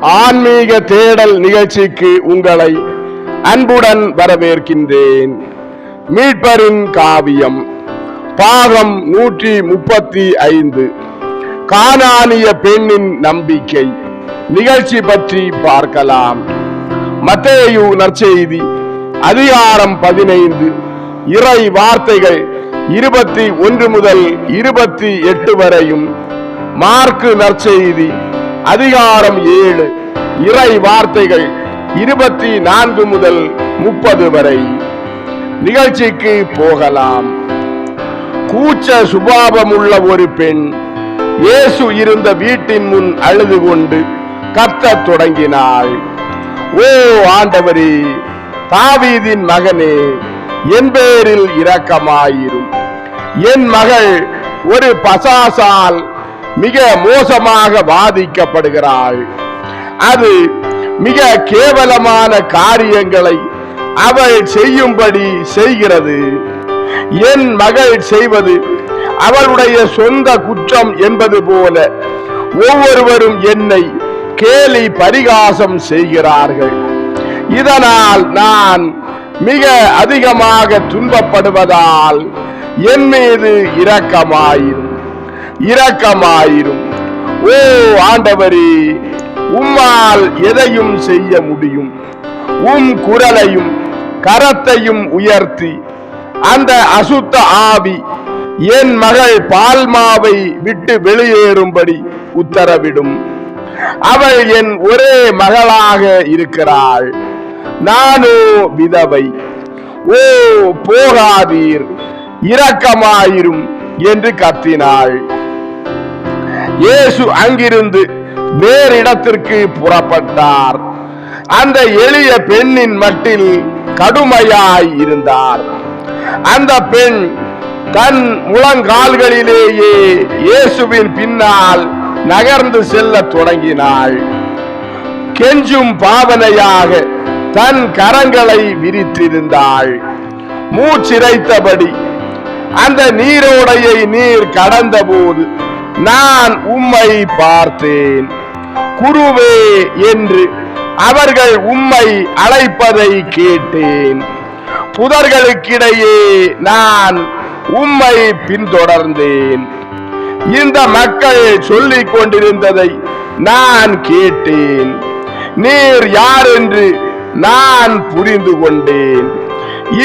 ஆன்மீக தேடல் நிகழ்ச்சிக்கு உங்களை அன்புடன் வரவேற்கின்றேன். மீட்பரின் காவியம் பாகம் நூற்றி முப்பத்தி ஐந்து. கானானிய பெண்ணின் நம்பிக்கை நிகழ்ச்சி பற்றி பார்க்கலாம். மத்தேயு நற்செய்தி அதிகாரம் பதினைந்து. இறை வார்த்தைகள் இருபத்தி ஒன்று முதல் இருபத்தி எட்டு வரையும். மார்க்கு நற்செய்தி அதிகாரம் ஏழு. இறை வார்த்தைகள் இருபத்தி நான்கு முதல் முப்பது வரை. நிகழ்ச்சிக்கு போகலாம். கூச்ச சுபாவமுள்ள ஒரு பெண் இயேசு இருந்த வீட்டின் முன் அழுது கொண்டு கத்தத் தொடங்கினாள். ஓ ஆண்டவரே தாவீதின் மகனே என் பேரில் இரக்கமாயிரும். என் மகள் ஒரு பசாசால் மிக மோசமாக பாதிக்கப்படுகிறாள். அது மிக கேவலமான காரியங்களை அவள் செய்யும்படி செய்கிறது. என் மகள் செய்வது அவளுடைய சொந்த குற்றம் என்பது போல ஒவ்வொருவரும் என்னை கேலி பரிகாசம் செய்கிறார்கள். இதனால் நான் மிக அதிகமாக துன்பப்படுவதால் என் மீது இரக்கமாயிரு. இரக்கமாயிரும். ஓ ஆண்டவரே உம்மால் எதையும் செய்ய முடியும். உம் குரலையும் கரத்தையும் உயர்த்தி அந்த அசுத்த ஆவி என் மகள் பால்மாவை விட்டு வெளியேறும்படி உத்தரவிடும். அவள் என் ஒரே மகளாக இருக்கிறாள். நானோ விதவை. ஓ போகாதீர் இரக்கமாயிரும் என்று கத்தினாள். இயேசு அங்கிருந்து வேறிடத்திற்கு புறப்பட்டார். அந்த எளிய பெண்ணின் மட்டில் கடுமையாய் இருந்தார். அந்த பெண் தன் முழங்கால்களிலேயே இயேசுவின் பின்னால் நகர்ந்து செல்ல தொடங்கினாள். கெஞ்சும் பாவனையாக தன் கரங்களை விரித்திருந்தாள். மூச்சிரைத்தபடி அந்த நீரோடையை நீர் கடந்தபோது நான் உம்மை பார்த்தேன். குருவே என்று அவர்கள் உம்மை அழைப்பதை கேட்டேன். புதர்களுக்கிடையே நான் உம்மை பின்தொடர்ந்தேன். இந்த மக்கள் சொல்லிக் கொண்டிருந்ததை நான் கேட்டேன். நீர் யார் என்று நான் புரிந்து கொண்டேன்.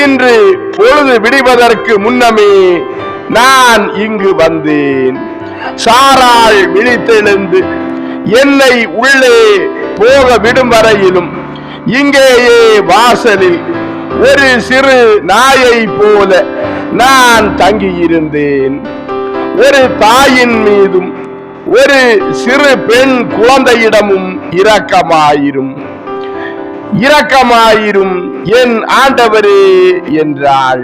இன்று பொழுது விடுவதற்கு முன்னமே நான் இங்கு வந்தேன். சாராள் விழித்தெழுந்து என்னை உள்ளே போக விடும் வரையிலும் இங்கேயே வாசலில் ஒரு சிறு நாயை போல நான் தங்கியிருந்தேன். ஒரு தாயின் மீதும் ஒரு சிறு பெண் குழந்தையிடமும் இரக்கமாயிரும். இரக்கமாயிரும் என் ஆண்டவரே என்றாள்.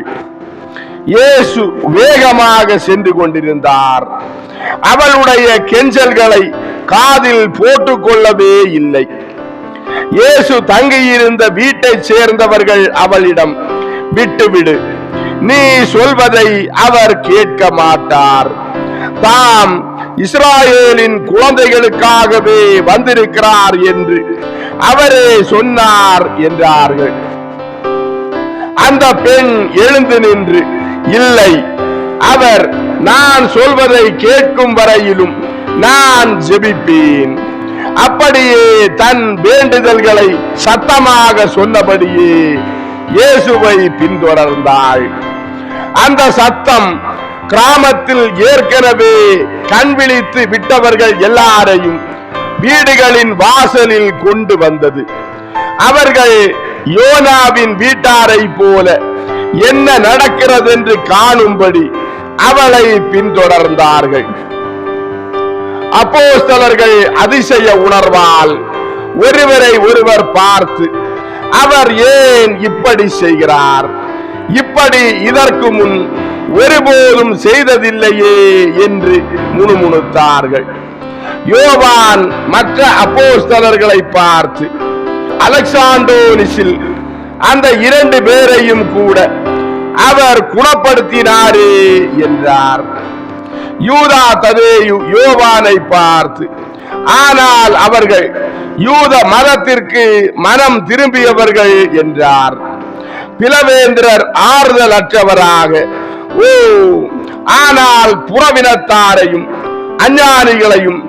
இயேசு வேகமாக சென்று கொண்டிருந்தார். அவளுடைய கெஞ்சல்களை காதில் போட்டுக்கொள்ளவே இல்லை. இயேசு தங்கியிருந்த வீட்டை சேர்ந்தவர்கள் அவளிடம் விட்டுவிடு நீ சொல்வதை அவர் கேட்க மாட்டார். தாம் இஸ்ராயேலின் குழந்தைகளுக்காகவே வந்திருக்கிறார் என்று அவரே சொன்னார் என்றார்கள். அந்த பெண் எழுந்து நின்று இல்லை அவர் நான் சொல்வதை கேட்கும் வரையிலும் நான் ஜெபிப்பேன். அப்படியே தன் வேண்டுதல்களை சத்தமாக சொன்னபடியே இயேசுவை பின்தொடர்ந்தாள். அந்த சத்தம் கிராமத்தில் ஏற்கனவே கண் விழித்து விட்டவர்கள் எல்லாரையும் வீடுகளின் வாசலில் கொண்டு வந்தது. அவர்கள் யோனாவின் வீட்டாரை போல என்ன நடக்கிறது என்று காணும்படி அவளை பின்தொடர்ந்தார்கள். அப்போஸ்தலர்கள் அதிசய உணர்வால் ஒருவரை ஒருவர் பார்த்து அவர் ஏன் இப்படி செய்கிறார்? இப்படி இதற்கு முன் ஒருபோதும் செய்ததில்லையே என்று முணுமுணுத்தார்கள். யோவான் மற்ற அப்போஸ்தலர்களை பார்த்து அலெக்சாண்டோனிஸில் அந்த இரண்டு பேரையும் கூட அவர் குணப்படுத்தினாரே என்றார். யூதா ததேயு யோவானை பார்த்து ஆனால் அவர்கள் யூத மதத்திற்கு மனம் திரும்பியவர்கள் என்றார். பிலவேந்திரர் ஆறுதல் அற்றவராக ஓ ஆனால் புறவினத்தாரையும் அஞ்ஞானிகளையும்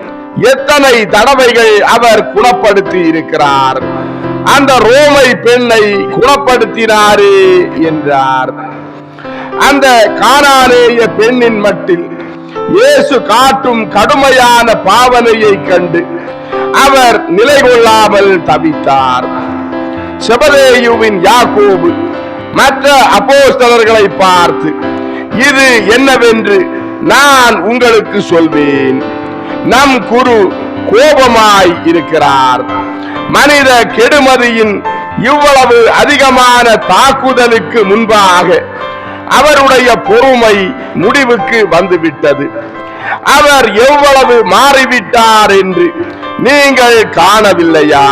எத்தனை தடவைகள் அவர் குணப்படுத்தி இருக்கிறார்? அந்த ரோமை பெண்ணை குணப்படுத்தினாரே என்றார். அந்த கானானேய பெண்ணின் மட்டில் இயேசு காட்டும் கடுமையான பாவனையை கண்டு அவர் நிலை கொள்ளாமல் தவித்தார். செபதேயுவின் யாக்கோபு மற்ற அப்போஸ்தலர்களை பார்த்து இது என்னவென்று நான் உங்களுக்கு சொல்வேன். நம் குரு கோபமாய் இருக்கிறார். மனித கெடுமதியின் இவ்வளவு அதிகமான தாக்குதலுக்கு முன்பாக அவருடைய பொறுமை முடிவுக்கு வந்துவிட்டது. அவர் எவ்வளவு மாறிவிட்டார் என்று நீங்கள் காணவில்லையா?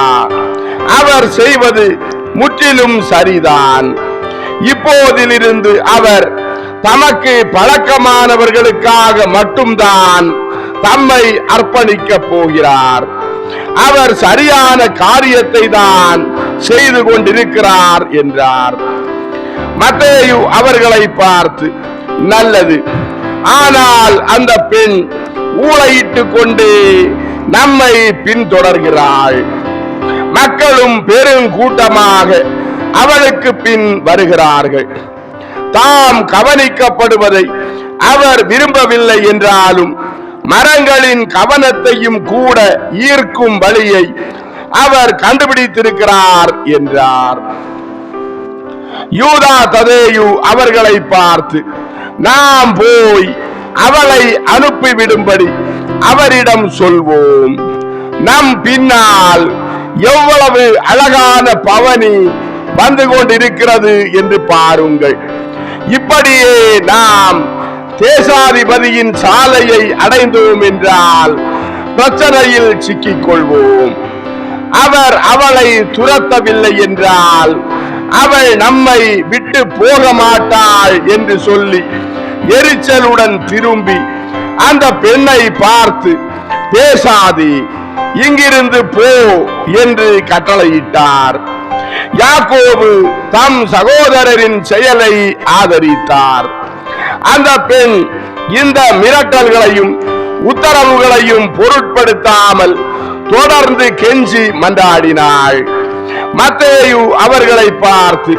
அவர் செய்வது முற்றிலும் சரிதான். இப்போதிலிருந்து அவர் தமக்கு பழக்கமானவர்களுக்காக மட்டும்தான் தம்மை அர்ப்பணிக்கப் போகிறார். அவர் சரியான காரியத்தை தான் செய்து கொண்டிருக்கிறார் என்றார். மத்தேயு அவர்களை பார்த்து நல்லது. ஆனால் அந்த பெண் ஊழையிட்டுக் கொண்டே நம்மை பின்தொடர்கிறாள். மக்களும் பெருங்கூட்டமாக அவளுக்கு பின் வருகிறார்கள். தாம் கவனிக்கப்படுவதை அவர் விரும்பவில்லை என்றாலும் மரங்களின் கவனத்தையும் கூட ஈர்க்கும் வழியை அவர் கண்டுபிடித்திருக்கிறார் என்றார். யூதா ததேயு அவர்களை பார்த்து நாம் போய் அவளை அனுப்பிவிடும்படி அவரிடம் சொல்வோம். நம் பின்னால் எவ்வளவு அழகான பவனி வந்து கொண்டிருக்கிறது என்று பாருங்கள். இப்படியே நாம் தேசாதிபதியின் சாலையை அடைந்தோம் என்றால் பிரச்சனையில் சிக்கிக் கொள்வோம் அவர் அவளை துரத்தவில்லை என்றால் அவள் நம்மை விட்டு போக மாட்டாள் என்று சொல்லி எரிச்சலுடன் திரும்பி அந்த பெண்ணை பார்த்து பேசாதே இங்கிருந்து போ என்று கட்டளையிட்டார். யாக்கோபு தம் சகோதரரின் செயலை ஆதரித்தார். அந்த பெண் இந்த மிரட்டல்களையும் உத்தரவுகளையும் பொருட்படுத்தாமல் தொடர்ந்து கெஞ்சி மன்றாடினாள். மத்தேயு அவர்களை பார்த்து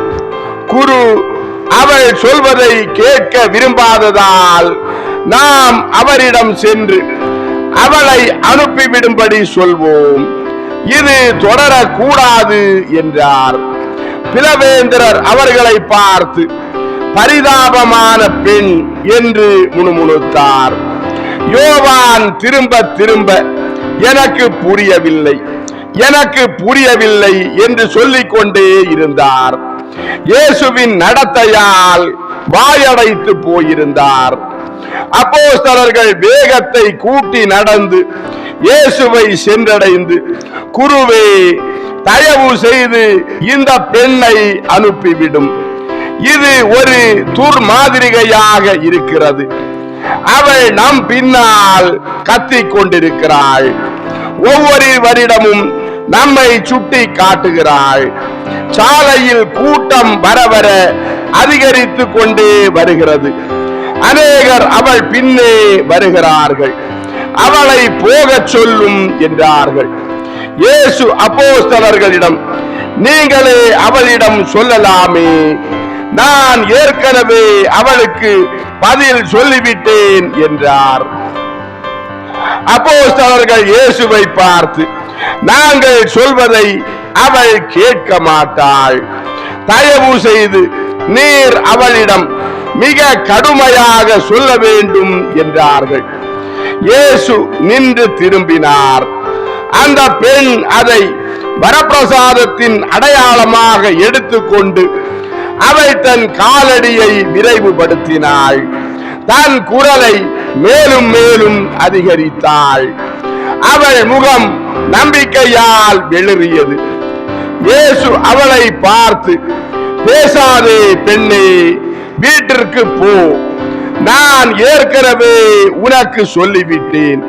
குரு அவள் சொல்வதை கேட்க விரும்பாததால் நாம் அவரிடம் சென்று அவளை அனுப்பிவிடும்படி சொல்வோம். இது தொடரக்கூடாது என்றார். பிலவேந்திரர் அவர்களை பார்த்து பரிதாபமான பெண் என்று முணுமுணுத்தார். யோவான் திரும்ப திரும்ப எனக்கு புரியவில்லை எனக்கு புரியவில்லை என்று சொல்லிக் கொண்டே இருந்தார். இயேசுவின் நடத்தையால் வாயடைத்து போயிருந்தார். அப்போஸ்தலர்கள் வேகத்தை கூட்டி நடந்து இயேசுவை சென்றடைந்து குருவே தயவு செய்து இந்த பெண்ணை அனுப்பிவிடும். இது ஒரு துர்மாதிரிகையாக இருக்கிறது. அவள் நம் பின்னால் கத்திக் கொண்டிருக்கிறாள். ஒவ்வொரு வருடமும் நம்மை சுட்டி காட்டுகிறாள். சாலையில் கூட்டம் வர வர அதிகரித்து கொண்டே வருகிறது. அநேகர் அவள் பின்னே வருகிறார்கள். அவளை போகச் சொல்லும் என்றார்கள். இயேசு அப்போஸ்தலர்களிடம் நீங்களே அவளிடம் சொல்லலாமே நான் ஏற்கனவே அவளுக்கு பதில் சொல்லிவிட்டேன் என்றார். அப்போஸ்தலர்கள் இயேசுவை பார்த்து நாங்கள் சொல்வதை அவள் கேட்க மாட்டாள். தயவு செய்து நீர் அவளிடம் மிக கடுமையாக சொல்ல வேண்டும் என்றார்கள். இயேசு நின்று திரும்பினார். அந்த பெண் அதை வரப்பிரசாதத்தின் அடையாளமாக எடுத்துக்கொண்டு அவள் தன் காலடியை விரைவுபடுத்தினாள். தன் குரலை மேலும் மேலும் அதிகரித்தாள். அவள் முகம் நம்பிக்கையால் வெளிறியது. இயேசு அவளை பார்த்து பேசாதே பெண்ணே வீட்டிற்கு போ. நான் ஏற்கனவே உனக்கு சொல்லிவிட்டேன்.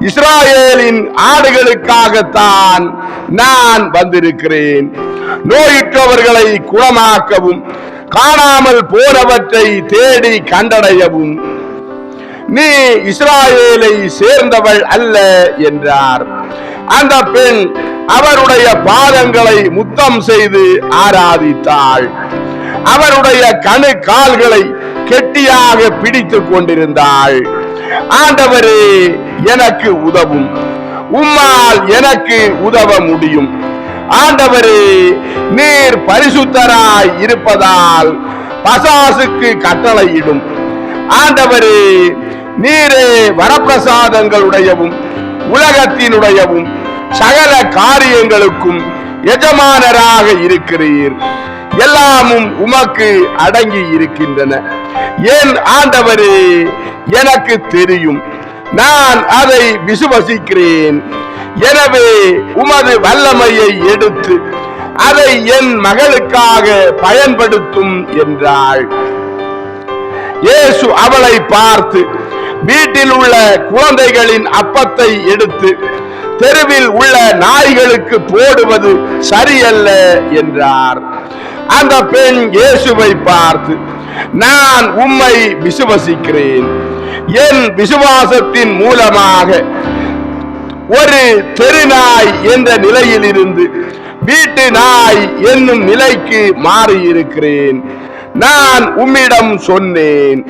இஸ்ராயேலின் ஆடுகளுக்காகத்தான் நான் வந்திருக்கிறேன். நோயுற்றவர்களை குணமாக்கவும் காணாமல் போனவற்றை தேடி கண்டடையவும். நீ இஸ்ராயேலை சேர்ந்தவள் அல்ல என்றார். அந்த பெண் அவருடைய பாதங்களை முத்தம் செய்து ஆராதித்தாள். அவருடைய கணு கால்களை கெட்டியாக பிடித்துக் கொண்டிருந்தாள். ஆண்டவரே எனக்கு உதவும். உம்மால் எனக்கு உதவ முடியும். ஆண்டவரே நீர் பரிசுத்தராய் இருப்பதால் பசாசுக்கு கட்டளையிடும். ஆண்டவரே நீரே வரப்பிரசாதங்களுடையவும் உலகத்தினுடையவும் சகல காரியங்களுக்கும் எஜமானராக இருக்கிறீர். எல்லாமும் உமக்கு அடங்கி இருக்கின்றன. ஏன் ஆண்டவரே எனக்கு தெரியும். நான் அதை விசுவசிக்கிறேன். எனவே உமது வல்லமையை எடுத்து அதை என் மகளுக்காக பயன்படுத்தும் என்றாள். இயேசு அவளை பார்த்து வீட்டில் உள்ள குழந்தைகளின் அப்பத்தை எடுத்து தெருவில் உள்ள நாய்களுக்கு போடுவது சரியல்ல என்றார். அந்த பெண் இயேசுவை பார்த்து நான் உம்மை விசுவசிக்கிறேன். என் விசுவாசத்தின் மூலமாக ஒரு தெருநாய் என்ற நிலையிலிருந்து வீட்டு நாய் என்னும் நிலைக்கு மாறியிருக்கிறேன். நான் உம்மிடம் சொன்னேன்.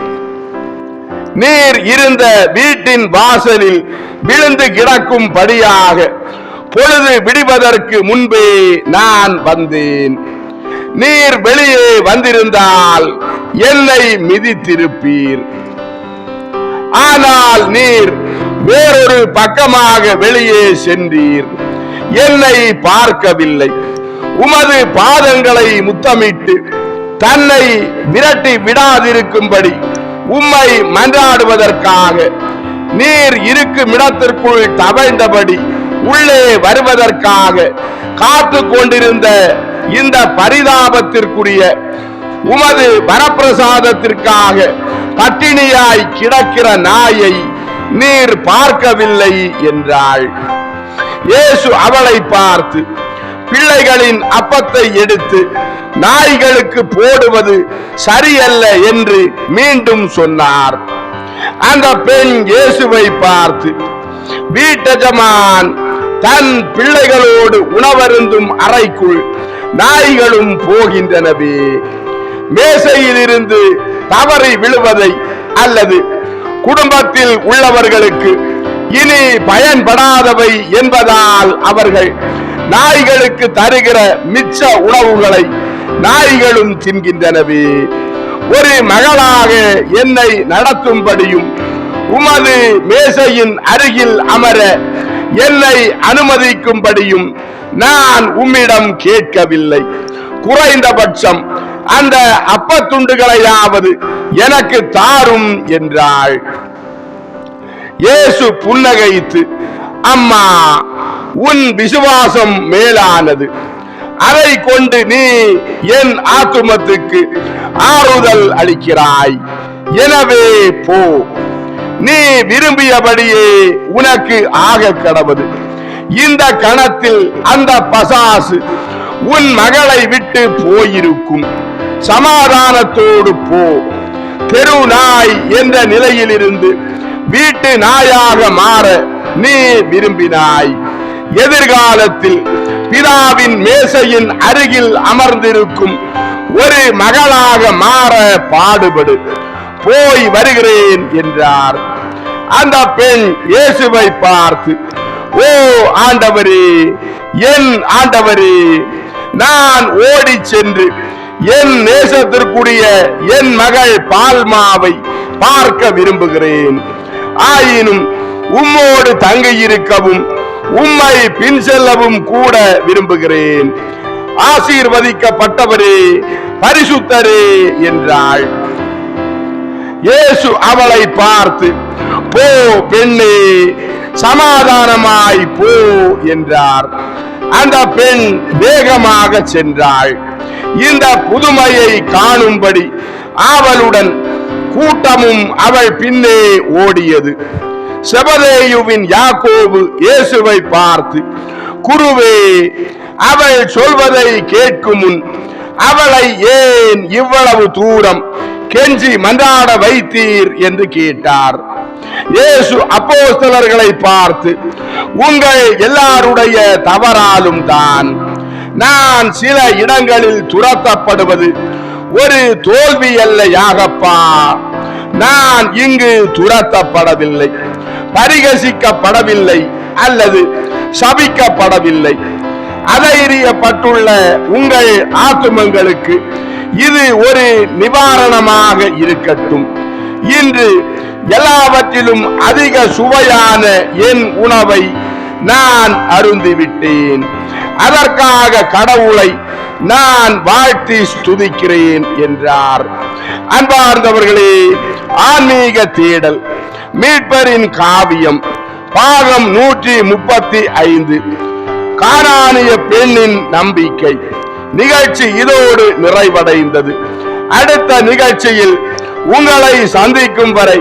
நீர் இருந்த வீட்டின் வாசலில் விழுந்து கிடக்கும் படியாக பொழுது விடுவதற்கு முன்பே நான் வந்தேன். நீர் வெளியே வந்திருந்தால் என்னை மிதித்திருப்பீர். ஆனால் நீர் வேறொரு பக்கமாக வெளியே சென்றீர். என்னை பார்க்கவில்லை. உமது பாதங்களை முத்தமிட்டு தன்னை விரட்டி விடாதிருக்கும்படி உம்மை மன்றாடுவதற்காக நீர் இருக்கும் இடத்திற்குள் தவழ்ந்தபடி உள்ளே வருவதற்காக காத்து கொண்டிருந்த இந்த பரிதாபத்திற்குரிய உமது வரப்பிரசாதத்திற்காக பட்டினியாய் கிடக்கிற நாயை நீர் பார்க்கவில்லை என்றாள். இயேசு அவளை பார்த்து பிள்ளைகளின் அப்பத்தை எடுத்து நாய்களுக்கு போடுவது சரியல்ல என்று மீண்டும் சொன்னார். அந்த பெண் இயேசுவை பார்த்து வீட்டஜமான் தன் பிள்ளைகளோடு உணவருந்தும் அறைக்குள் நாய்களும் போகின்றனவே. மேசையிலிருந்து தவறி விழுவதை அல்லது குடும்பத்தில் உள்ளவர்களுக்கு இனி பயன்படாதவை என்பதால் அவர்கள் நாய்களுக்கு தருகிற மிச்ச உணவுகளை நாய்களும் தின்கின்றனவே. ஒரு மகளாக என்னை நடத்தும்படியும் உமது மேசையின் அருகில் அமர என்னை அனுமதிக்கும்படியும் நான் உம்மிடம் கேட்கவில்லை. குறைந்தபட்சம் அந்த அப்ப துண்டுகளையாவது எனக்கு தாரும் என்றாள். இயேசு புன்னகைத்து அம்மா உன் விசுவாசம் மேலானது. அதை கொண்டு நீ என் ஆத்துமத்துக்கு ஆறுதல் அளிக்கிறாய். எனவே போ. நீ விரும்பியபடியே உனக்கு ஆக கடவுது. இந்த கணத்தில் அந்த பசாசு உன் மகளை விட்டு போயிருக்கும். சமாதானத்தோடு போ. தெரு நாய் என்ற நிலையிலிருந்து வீட்டு நாயாக மாற நீ விரும்பினாய். எதிர்காலத்தில் பிதாவின் மேசையின் அருகில் அமர்ந்திருக்கும் ஒரு மகளாக மாற பாடுபடு. போய் வருகிறேன் என்றார். அந்த பெண் இயேசுவை பார்த்து ஓ ஆண்டவரே என் ஆண்டவரே நான் ஓடிச் சென்று என் நேசத்திற்குரிய என் மகள் பால்மாவை பார்க்க விரும்புகிறேன். ஆயினும் உம்மோடு தங்கியிருக்கவும் உம்மை பின் செல்லவும் கூட விரும்புகிறேன். ஆசீர்வதிக்கப்பட்டவரே பரிசுத்தரே என்றாள். இயேசு அவளை பார்த்து போ பெண்ணே சமாதானமாய் போ என்றார். அந்த பெண் வேகமாக சென்றாள். இந்த புதுமையை காணும்படி ஆவலுடன் கூட்டமும் அவள் பின்னே ஓடியது. செபதேயுவின் யாக்கோபு இயேசுவை பார்த்து குருவே அவள் சொல்வதை கேட்கும் முன் அவளை ஏன் இவ்வளவு தூரம் கெஞ்சி மன்றாட வைத்தீர்? என்று கேட்டார். இயேசு அப்போஸ்தலர்களை பார்த்து உங்கள் எல்லாருடைய தவறாலும் தான் நான் சில இடங்களில் துரத்தப்படுவது. ஒரு தோல்வி அல்ல யாகப்பா நான் இங்கு துரத்தப்படவில்லை. பரிகசிக்கப்படவில்லை அல்லது சபிக்கப்படவில்லை. அதைரியப்பட்டுள்ள உங்கள் ஆத்துமங்களுக்கு இது ஒரு நிவாரணமாக இருக்கட்டும். இன்று எல்லாவற்றிலும் அதிக சுவையான என் உணவை நான் அருந்திவிட்டேன் அதற்காக கடவுளை நான் வாழ்த்தி ஸ்துதிக்கிறேன் என்றார். அன்பார்ந்தவர்களே ஆன்மீக தேடல் மீட்பரின் காவியம் பாகம் நூற்றி முப்பத்தி ஐந்து காரானிய பெண்ணின் நம்பிக்கை நிகழ்ச்சி இதோடு நிறைவடைந்தது. அடுத்த நிகழ்ச்சியில் உங்களை சந்திக்கும் வரை